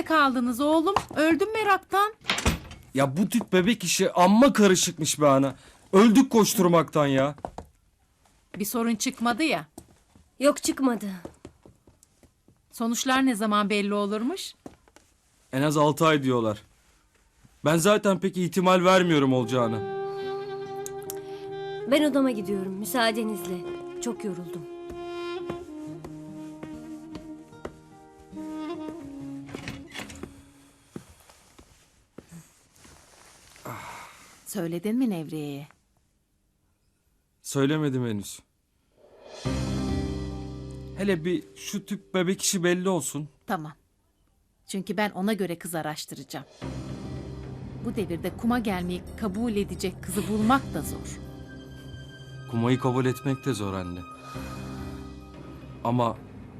Nerede kaldınız oğlum? Öldüm meraktan. Ya bu tüp bebek işi amma karışıkmış be ana. Öldük koşturmaktan ya. Bir sorun çıkmadı ya. Yok çıkmadı. Sonuçlar ne zaman belli olurmuş? En az 6 ay diyorlar. Ben zaten pek ihtimal vermiyorum olacağını. Ben odama gidiyorum müsaadenizle. Çok yoruldum. Söyledin mi Nevriye'ye? Söylemedim henüz. Hele bir şu tüp bebek işi belli olsun. Tamam. Çünkü ben ona göre kız araştıracağım. Bu devirde kuma gelmeyi kabul edecek kızı bulmak da zor. Kumayı kabul etmek de zor anne. Ama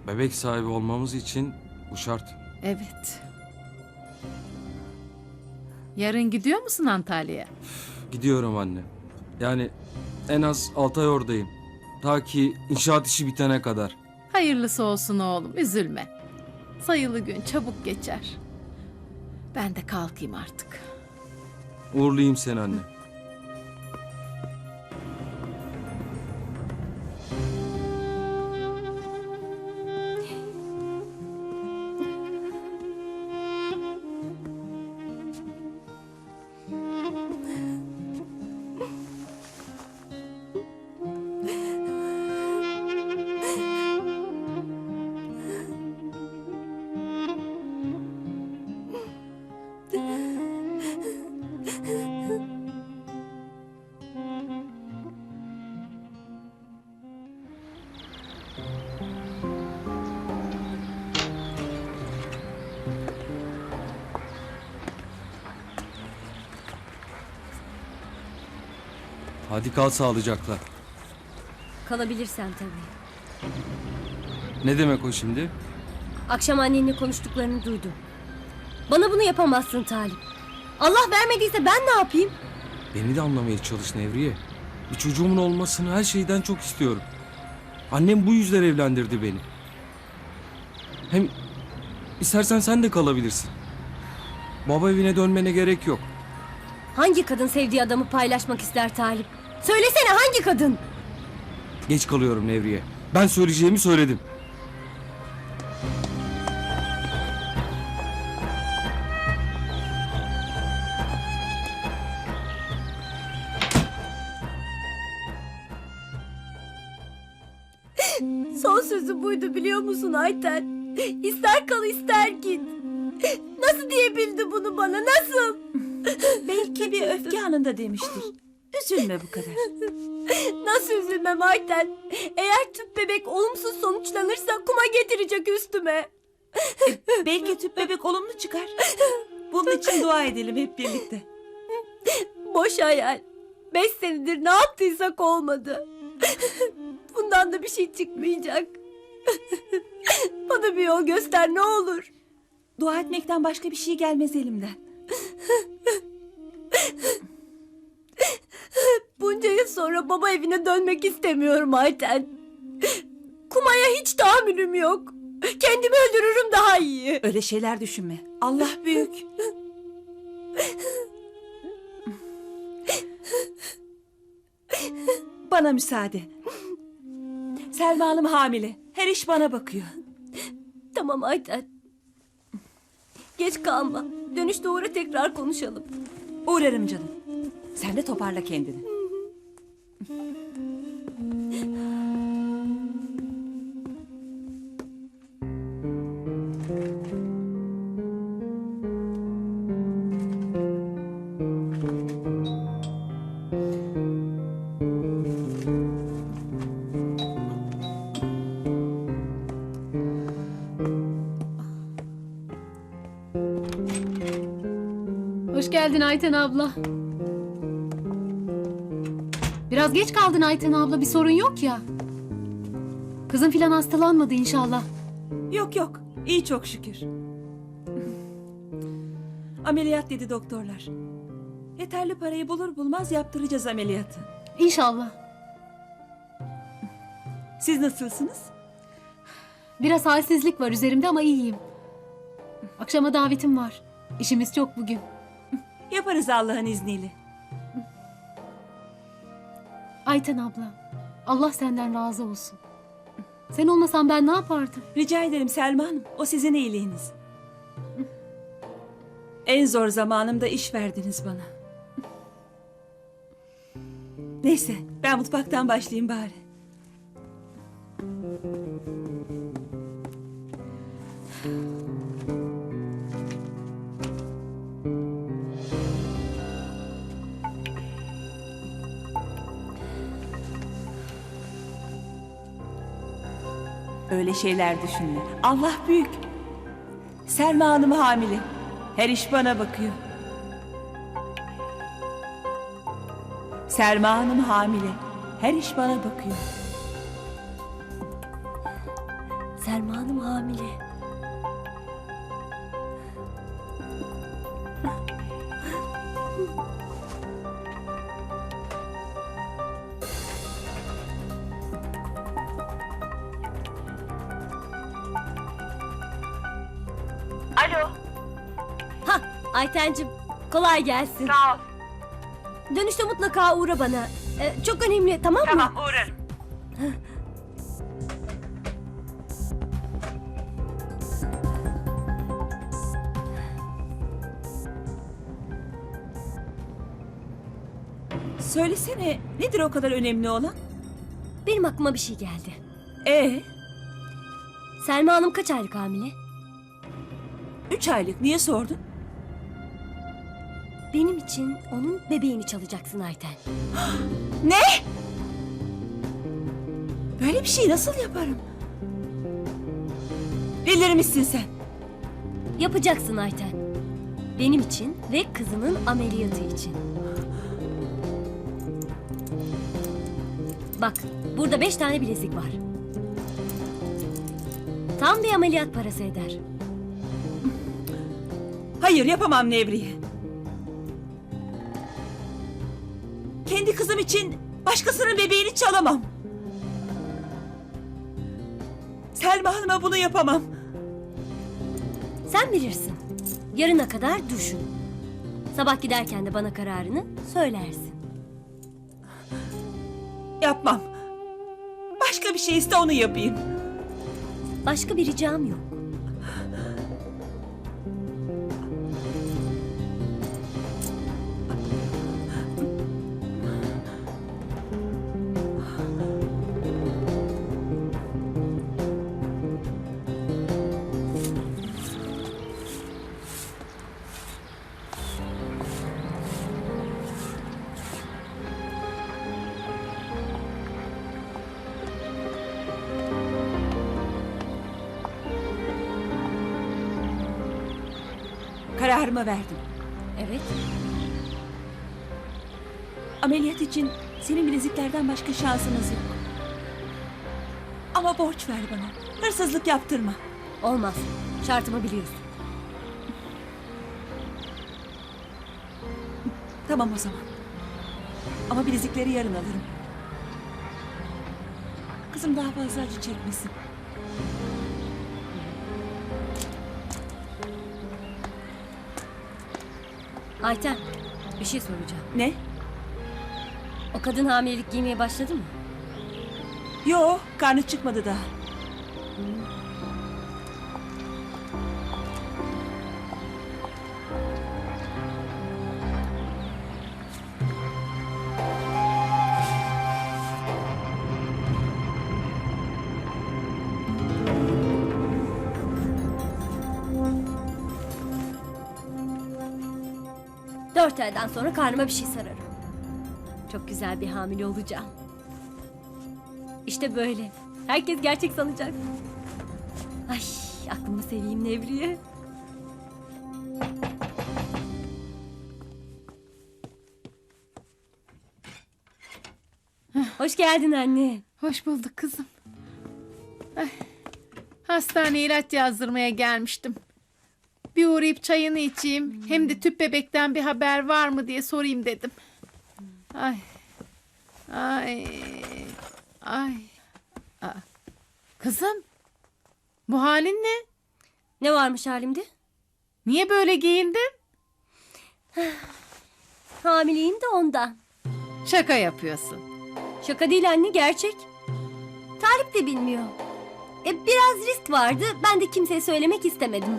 bebek sahibi olmamız için bu şart. Evet. Yarın gidiyor musun Antalya'ya? Gidiyorum anne. Yani en az 6 ay oradayım. Ta ki inşaat işi bitene kadar. Hayırlısı olsun oğlum, üzülme. Sayılı gün çabuk geçer. Ben de kalkayım artık. Uğurlayayım seni anne. Hadi kal sağlıcakla. Kalabilirsen tabii. Ne demek o şimdi? Akşam annenle konuştuklarını duydum. Bana bunu yapamazsın Talip. Allah vermediyse ben ne yapayım? Beni de anlamaya çalış Nevriye. Bir çocuğumun olmasını her şeyden çok istiyorum. Annem bu yüzden evlendirdi beni. Hem istersen sen de kalabilirsin. Baba evine dönmene gerek yok. Hangi kadın sevdiği adamı paylaşmak ister Talip? Söylesene hangi kadın? Geç kalıyorum Nevriye. Ben söyleyeceğimi söyledim. Son sözü buydu biliyor musun Ayten? İster kal ister git. Nasıl diyebildi bunu bana nasıl? Belki bir öfke anında demiştir. Üzülme bu kadar. Nasıl üzülmem Ayten? Eğer tüp bebek olumsuz sonuçlanırsa kuma getirecek üstüme. Belki tüp bebek olumlu çıkar. Bunun için dua edelim hep birlikte. Boş hayal. Beş senedir ne yaptıysak olmadı. Bundan da bir şey çıkmayacak. Bana bir yol göster ne olur. Dua etmekten başka bir şey gelmez elimden. Bunca yıl sonra baba evine dönmek istemiyorum Ayten. Kumaya hiç tahammülüm yok. Kendimi öldürürüm daha iyi. Öyle şeyler düşünme. Allah büyük. Bana müsaade. Selma Hanım hamile. Her iş bana bakıyor. Tamam Ayten. Geç kalma. Dönüşte uğra tekrar konuşalım. Uğrarım canım. Sen de toparla kendini. Geldin Ayten abla. Biraz geç kaldın Ayten abla bir sorun yok ya. Kızın filan hastalanmadı inşallah. Yok yok. İyi çok şükür. Ameliyat dedi doktorlar. Yeterli parayı bulur bulmaz yaptıracağız ameliyatı. İnşallah. Siz nasılsınız? Biraz halsizlik var üzerimde ama iyiyim. Akşama davetim var. İşimiz çok bugün. Yaparız Allah'ın izniyle. Ayten abla, Allah senden razı olsun. Sen olmasan ben ne yapardım? Rica ederim Selma Hanım. O sizin iyiliğiniz. En zor zamanımda iş verdiniz bana. Neyse ben mutfaktan başlayayım bari. Öyle şeyler düşünme. Allah büyük. Selma Hanım hamile. Her iş bana bakıyor. Selma Hanım hamile. Her iş bana bakıyor. Selma Hanım hamile. Aytencim kolay gelsin. Sağ ol. Dönüşte mutlaka uğra bana. Ee, çok önemli tamam mı? Tamam uğrarım. Söylesene nedir o kadar önemli olan? Benim aklıma bir şey geldi. Ee, Selma Hanım kaç aylık hamile? üç aylık niye sordun? Benim için onun bebeğini çalacaksın Ayten. Böyle bir şey nasıl yaparım? Delirmişsin sen. Yapacaksın Ayten. Benim için ve kızımın ameliyatı için. Bak, burada beş tane bilezik var. Tam bir ameliyat parası eder. Hayır yapamam Nevriye. Kızım için başkasının bebeğini çalamam. Selma Hanım'a bunu yapamam. Sen bilirsin. Yarına kadar düşün. Sabah giderken de bana kararını söylersin. Yapmam. Başka bir şey iste onu yapayım. Başka bir ricam yok. Kararımı verdim. Evet. Ameliyat için senin bileziklerden başka şansımız yok. Ama borç ver bana. Hırsızlık yaptırma. Olmaz. Şartımı biliyorsun. Tamam o zaman. Ama bilezikleri yarın alırım. Kızım daha fazla acı çekmesin. Ayten, bir şey soracağım. Ne? O kadın hamilelik giymeye başladı mı? Yo, karnı çıkmadı daha. Dört aydan sonra karnıma bir şey sararım. Çok güzel bir hamile olacağım. İşte böyle. Herkes gerçek sanacak. Ay aklımı seveyim Nevriye. Hoş geldin anne. Hoş bulduk kızım. Ay, hastaneye ilaç yazdırmaya gelmiştim. Bir uğrayıp çayını içeyim. Hem de tüp bebekten bir haber var mı diye sorayım dedim. Ay. Ay. Ay. Aa, Kızım. Bu halin ne? Ne varmış halimde? Niye böyle giyindin? Hamileyim de ondan. Şaka yapıyorsun. Şaka değil anne gerçek. Talip de bilmiyor. E, biraz risk vardı. Ben de kimseye söylemek istemedim.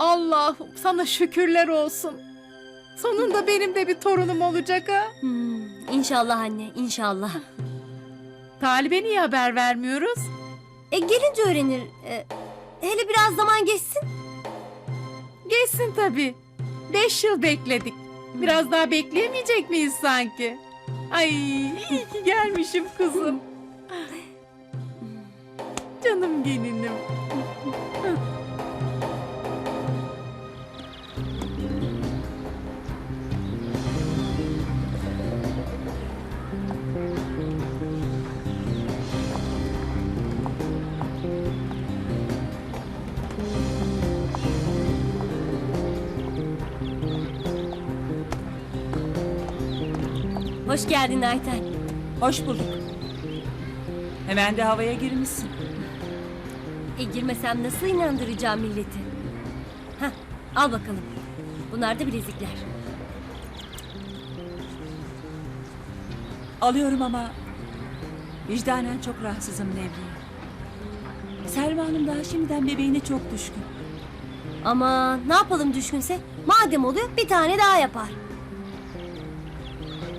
Allah'ım sana şükürler olsun. Sonunda benim de bir torunum olacak ha. Hmm, inşallah anne inşallah. Talib'e niye haber vermiyoruz? E, gelince öğrenir. E, hele biraz zaman geçsin. Geçsin tabii. Beş yıl bekledik. Biraz daha bekleyemeyecek miyiz sanki? Ay iyi ki gelmişim kızım. Canım gelinim. Hoş geldin Ayten. Hoş bulduk. Hemen de havaya girmişsin. E, girmesem nasıl inandıracağım milleti? Heh, al bakalım. Bunlar da bilezikler. Alıyorum ama vicdanen çok rahatsızım Nevriye. Selma Hanım daha şimdiden bebeğine çok düşkün. Ama ne yapalım düşkünse? Madem oluyor bir tane daha yapar.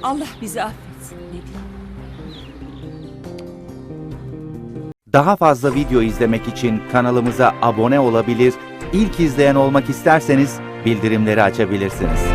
Allah bizi affetsin Nevriye. Daha fazla video izlemek için kanalımıza abone olabilir, ilk izleyen olmak isterseniz bildirimleri açabilirsiniz.